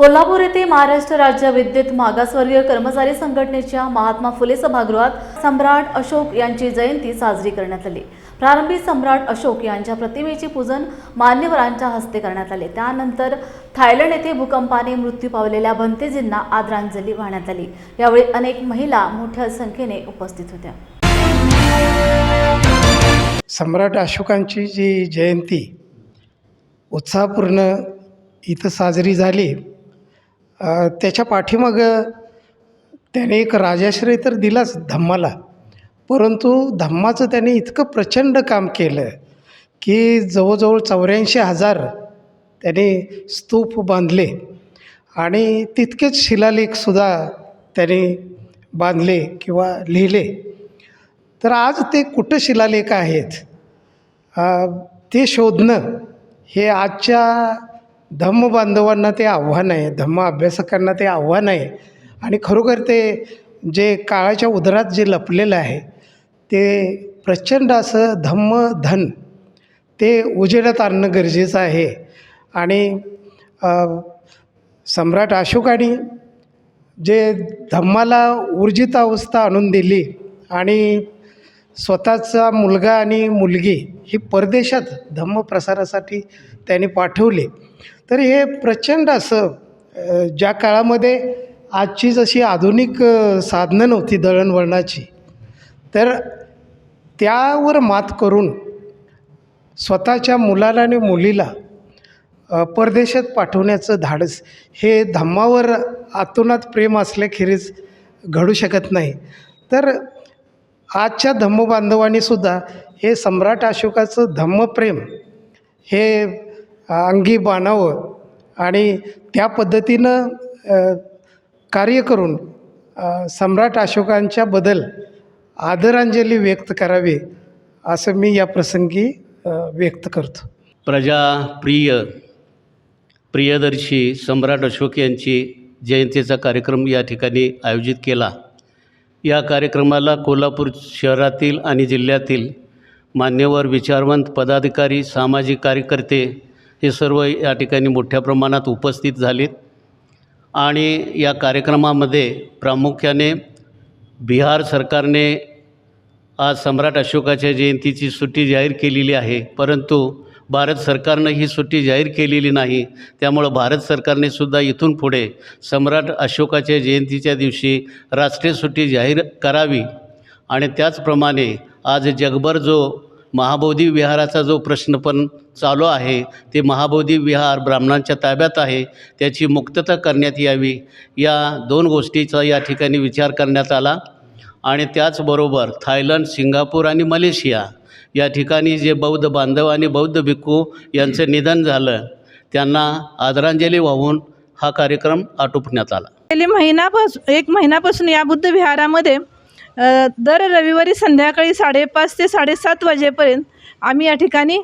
कोल्हापूर येथे महाराष्ट्र राज्य विद्युत मागासवर्गीय कर्मचारी संघटनेच्या महात्मा फुले सभागृहात सम्राट अशोक यांची जयंती साजरी करण्यात आली. प्रारंभी सम्राट अशोक यांच्या प्रतिमेचे पूजन मान्यवरांच्या हस्ते करण्यात आले. त्यानंतर थायलंड येथे भूकंपाने मृत्यू पावलेल्या भंतेजींना आदरांजली वाहण्यात आली. यावेळी अनेक महिला मोठ्या संख्येने उपस्थित होत्या. सम्राट अशोकांची जी जयंती उत्साहपूर्ण इथं साजरी झाली त्याच्या पाठीमागं त्याने एक राजाश्रय तर दिलाच धम्माला. परंतु धम्माचं त्याने इतकं प्रचंड काम केलं की जवळजवळ चौऱ्याऐंशी हजार त्याने स्तूप बांधले. आणि तितकेच शिलालेखसुद्धा त्याने बांधले किंवा लिहिले. तर आज ते कुठं शिलालेख आहेत? ते शोधणं हे आजच्या धम्म बांधवांना ते आव्हान आहे धम्म अभ्यासकांना ते आव्हान आहे. आणि खरोखर ते जे काळाच्या उदरात जे लपलेलं आहे ते प्रचंड असं धम्म धन ते उजेडात आणणं गरजेचं आहे. आणि सम्राट अशोकाने जे धम्माला ऊर्जित अवस्था आणून दिली आणि स्वतःचा मुलगा आणि मुलगी ही परदेशात धम्म प्रसारासाठी त्याने पाठवले तर हे प्रचंड असं ज्या काळामध्ये आजची जशी आधुनिक साधनं नव्हती दळणवळणाची तर त्यावर मात करून स्वतःच्या मुलाला आणि मुलीला परदेशात पाठवण्याचं धाडस हे धम्मावर आतोनात प्रेम असल्याखेरीज घडू शकत नाही. तर आजच्या धम्मबांधवांनीसुद्धा हे सम्राट अशोकाचं धम्मप्रेम हे अंगी बाणावं आणि त्या पद्धतीनं कार्य करून सम्राट अशोकांच्या बदल आदरांजली व्यक्त करावी असं मी या प्रसंगी व्यक्त करतो. प्रजा प्रिय प्रियदर्शी सम्राट अशोक यांची जयंतीचा कार्यक्रम या ठिकाणी आयोजित केला. या कार्यक्रमाला कोल्हापूर शहरातील आणि जिल्ह्यातील मान्यवर विचारवंत पदाधिकारी सामाजिक कार्यकर्ते हे सर्व या ठिकाणी मोठ्या प्रमाणात उपस्थित झालेत. आणि या कार्यक्रमामध्ये प्रामुख्याने बिहार सरकारने आज सम्राट अशोकाच्या जयंतीची सुट्टी जाहीर केलेली आहे. परंतु भारत सरकारनं ही सुट्टी जाहीर केलेली नाही. त्यामुळं भारत सरकारने सुद्धा इथून पुढे सम्राट अशोकाच्या जयंतीच्या दिवशी राष्ट्रीय सुट्टी जाहीर करावी. आणि त्याचप्रमाणे आज जगभर जो महाबोधी विहाराचा जो प्रश्न पण चालू आहे ते महाबोधी विहार ब्राह्मणांच्या ताब्यात आहे त्याची मुक्तता करण्यात यावी या दोन गोष्टीचा या ठिकाणी विचार करण्यात आला. आणि त्याचबरोबर थायलंड सिंगापूर आणि मलेशिया या ठिकाणी जे बौद्ध बांधव आणि बौद्ध भिक्खू यांचं निधन झालं त्यांना आदरांजली वाहून हा कार्यक्रम आटोपण्यात आला. गेले महिनापासून एक महिन्यापासून या बुद्ध विहारामध्ये दर रविवारी संध्याकाळी साडेपाच ते साडेसात वाजेपर्यंत आम्ही या ठिकाणी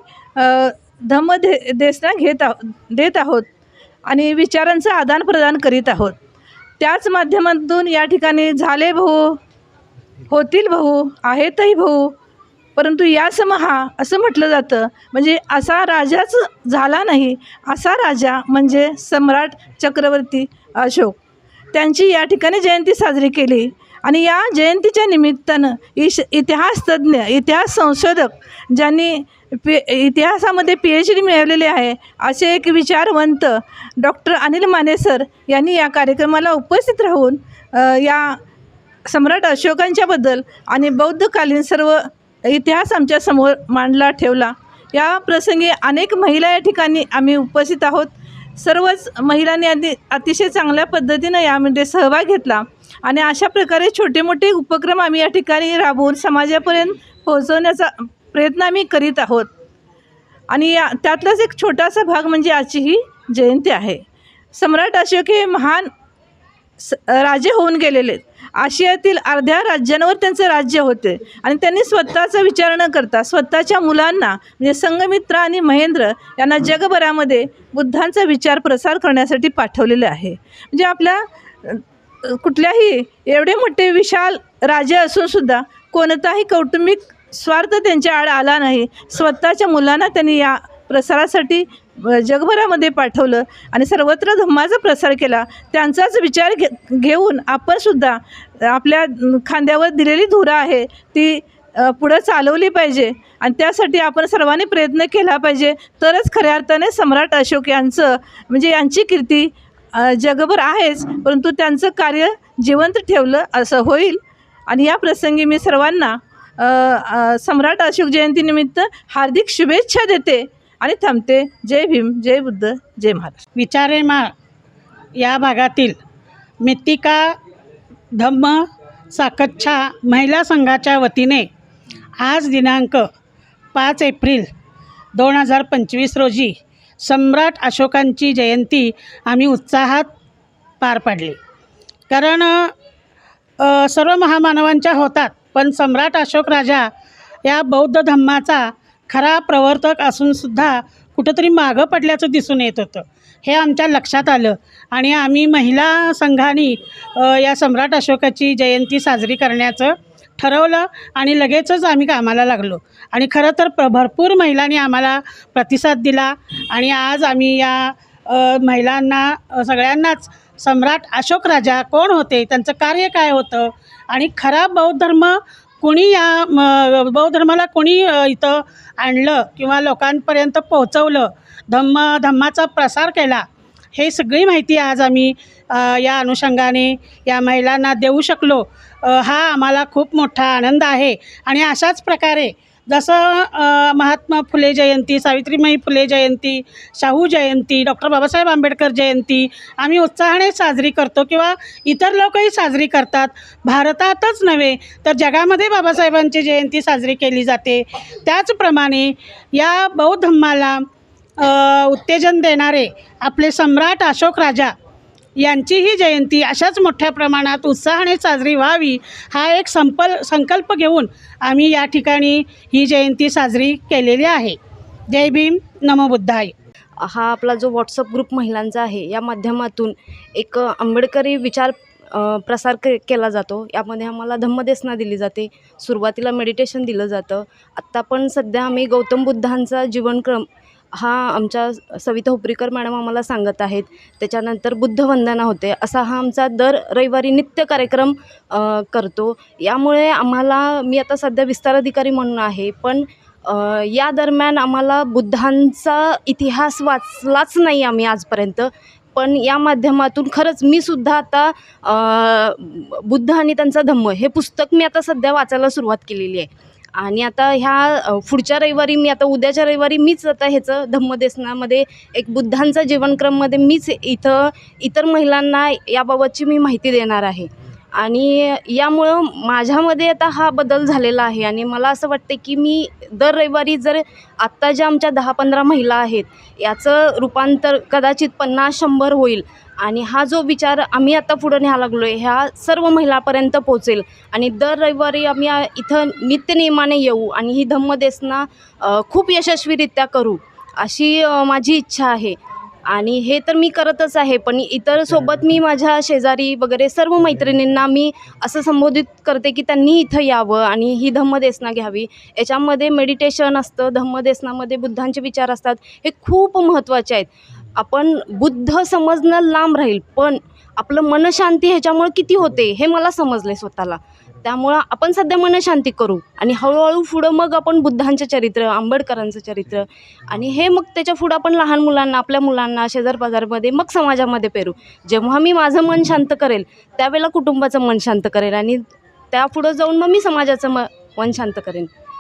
धम्म दे देसना घेत आहो देत आहोत आणि विचारांचं आदानप्रदान करीत आहोत. त्याच माध्यमातून या ठिकाणी झाले भाऊ होतील भाऊ आहेतही भाऊ परंतु या समहा असं म्हटलं जातं. म्हणजे असा राजाच झाला नाही असा राजा म्हणजे सम्राट चक्रवर्ती अशोक. त्यांची या ठिकाणी जयंती साजरी केली. आणि या जयंतीच्या निमित्तानं इश इतिहासतज्ञ इतिहास संशोधक ज्यांनी पी इतिहासामध्ये पी एच डी मिळवलेली आहे असे एक विचारवंत डॉक्टर अनिल माने सर यांनी या कार्यक्रमाला उपस्थित राहून या सम्राट अशोकांच्याबद्दल आणि बौद्धकालीन सर्व इतिहास आमच्यासमोर मांडला ठेवला. या प्रसंगी अनेक महिला या ठिकाणी आम्ही उपस्थित आहोत. सर्वच महिलांनी आधी अतिशय चांगल्या पद्धतीनं यामध्ये म्हणजे सहभाग घेतला. आणि अशा प्रकारे छोटे मोठे उपक्रम आम्ही या ठिकाणी राबवून समाजापर्यंत पोहोचवण्याचा प्रयत्न आम्ही करीत आहोत. आणि या त्यातलाच एक छोटासा भाग म्हणजे आजची ही जयंती आहे. सम्राट अशोक हे महान स राजे होऊन गेलेले. आहेत. आशियातील अर्ध्या राज्यांवर त्यांचं राज्य होते. आणि त्यांनी स्वतःचा विचार न करता स्वतःच्या मुलांना म्हणजे संगमित्रा आणि महेंद्र यांना जगभरामध्ये बुद्धांचा विचार प्रसार करण्यासाठी पाठवलेले आहे. म्हणजे आपल्या कुठल्याही एवढे मोठे विशाल राजे असूनसुद्धा कोणताही कौटुंबिक स्वार्थ त्यांच्या आड आला नाही. स्वतःच्या मुलांना त्यांनी या प्रसारासाठी जगभरामध्ये पाठवलं आणि सर्वत्र धम्माचा प्रसार केला त्यांचाच विचार घे घेऊन आपणसुद्धा आपल्या खांद्यावर दिलेली धुरा आहे ती पुढं चालवली पाहिजे आणि त्यासाठी आपण सर्वांनी प्रयत्न केला पाहिजे. तरच खऱ्या अर्थाने सम्राट अशोक यांचं म्हणजे यांची कीर्ती जगभर आहेच परंतु त्यांचं कार्य जिवंत ठेवलं असं होईल. आणि या प्रसंगी मी सर्वांना सम्राट अशोक जयंतीनिमित्त हार्दिक शुभेच्छा देते. आणि थांबते. जय भीम जय बुद्ध जय महाराज विचारेमाळ या भागातील मित्तिका धम्म साकच्छा महिला संघाच्या वतीने आज दिनांक पाच एप्रिल दोन हजार पंचवीस रोजी सम्राट अशोकांची जयंती आम्ही उत्साहात पार पाडली. कारण सर्व महामानवांच्या होतात पण सम्राट अशोक राजा या बौद्ध धम्माचा खरा प्रवर्तक असूनसुद्धा कुठंतरी मागं पडल्याचं दिसून येत होतं. हे आमच्या लक्षात आलं आणि आम्ही महिला संघाने या सम्राट अशोकाची जयंती साजरी करण्याचं ठरवलं आणि लगेचच आम्ही कामाला लागलो. आणि खरं तर प्र भरपूर महिलांनी आम्हाला प्रतिसाद दिला आणि आज आम्ही या महिलांना सगळ्यांनाच सम्राट अशोक राजा कोण होते त्यांचं कार्य काय होतं आणि खरा बौद्ध धर्म कोणी या म, बौद्ध धर्माला कोणी इथं आणलं किंवा लोकांपर्यंत पोहोचवलं धम्म धम्माचा प्रसार केला हे सगळी माहिती आज आम्ही या अनुषंगाने या महिलांना देऊ शकलो. हा आम्हाला खूप मोठा आनंद आहे आणि अशाच प्रकारे जसं महात्मा फुले जयंती सावित्रीमाई फुले जयंती शाहू जयंती डॉक्टर बाबासाहेब आंबेडकर जयंती आम्ही उत्साहाने साजरी करतो किंवा इतर लोकही साजरी करतात. भारतातच नव्हे तर जगामध्ये बाबासाहेबांची जयंती साजरी केली जाते. त्याचप्रमाणे या बौद्ध धम्माला उत्तेजन देणारे आपले सम्राट अशोक राजा यांचीही जयंती अशाच मोठ्या प्रमाणात उत्साहाने साजरी व्हावी हा एक संपल संकल्प घेऊन आम्ही या ठिकाणी ही जयंती साजरी केलेली आहे. जय भीम नमो बुद्धाय. हा आपला जो व्हॉट्सअप ग्रुप महिलांचा आहे या माध्यमातून एक आंबेडकरी विचार प्रसार के केला जातो. यामध्ये आम्हाला धम्मदेसना दिली जाते. सुरुवातीला मेडिटेशन दिलं जातं. आत्ता पण सध्या आम्ही गौतम बुद्धांचा जीवनक्रम हा आमच्या सविता हुपरीकर मॅडम आम्हाला सांगत आहेत. त्याच्यानंतर बुद्धवंदना होते. असा हा आमचा दर रविवारी नित्य कार्यक्रम करतो. यामुळे आम्हाला मी आता सध्या विस्तार अधिकारी म्हणून आहे पण या दरम्यान आम्हाला बुद्धांचा इतिहास वाचलाच नाही आम्ही आजपर्यंत. पण या माध्यमातून खरंच मी सुद्धा आता बुद्ध आणि त्यांचा धम्म हे पुस्तक मी आता सध्या वाचायला सुरुवात केलेली आहे. आणि आता ह्या पुढच्या रविवारी मी आता उद्याच्या रविवारी मीच आता ह्याचं धम्मदेसनामध्ये एक बुद्धांचा जीवनक्रममध्ये मीच इथं इतर महिलांना याबाबतची मी माहिती देणार आहे. आणि यामुळं माझ्यामध्ये आता हा बदल झालेला आहे. आणि मला असं वाटते की मी दर रविवारी जर आत्ता ज्या आमच्या दहा पंधरा महिला आहेत याचं रूपांतर कदाचित पन्नास शंभर होईल. आणि हा जो विचार आम्ही आता पुढं न्यायला लागलो आहे ह्या सर्व महिलापर्यंत पोहोचेल. आणि दर रविवारी आम्ही इथं नित्यनियमाने येऊ आणि ही धम्मदेसना खूप यशस्वीरित्या करू अशी माझी इच्छा आहे. आणि हे तर मी करतच आहे पण इतर सोबत मी माझ्या शेजारी वगैरे सर्व मैत्रिणींना मी असं संबोधित करते की त्यांनी इथं यावं आणि ही धम्मदेसना घ्यावी. याच्यामध्ये मेडिटेशन असतं धम्मदेसनामध्ये बुद्धांचे विचार असतात हे खूप महत्त्वाचे आहेत. आपण बुद्ध समजणं लांब राहील पण आपलं मनशांती ह्याच्यामुळे किती होते हे मला समजले स्वतःला. त्यामुळं आपण सध्या मनशांती करू आणि हळूहळू पुढं मग आपण बुद्धांचं चरित्र आंबेडकरांचं चरित्र आणि हे मग त्याच्या पुढं आपण लहान मुलांना आपल्या मुलांना शेजारपाजारमध्ये मग समाजामध्ये पेरू. जेव्हा मी माझं मन शांत करेल त्यावेळेला कुटुंबाचं मन शांत करेल आणि त्यापुढं जाऊन मग मी समाजाचं म मन शांत करेन.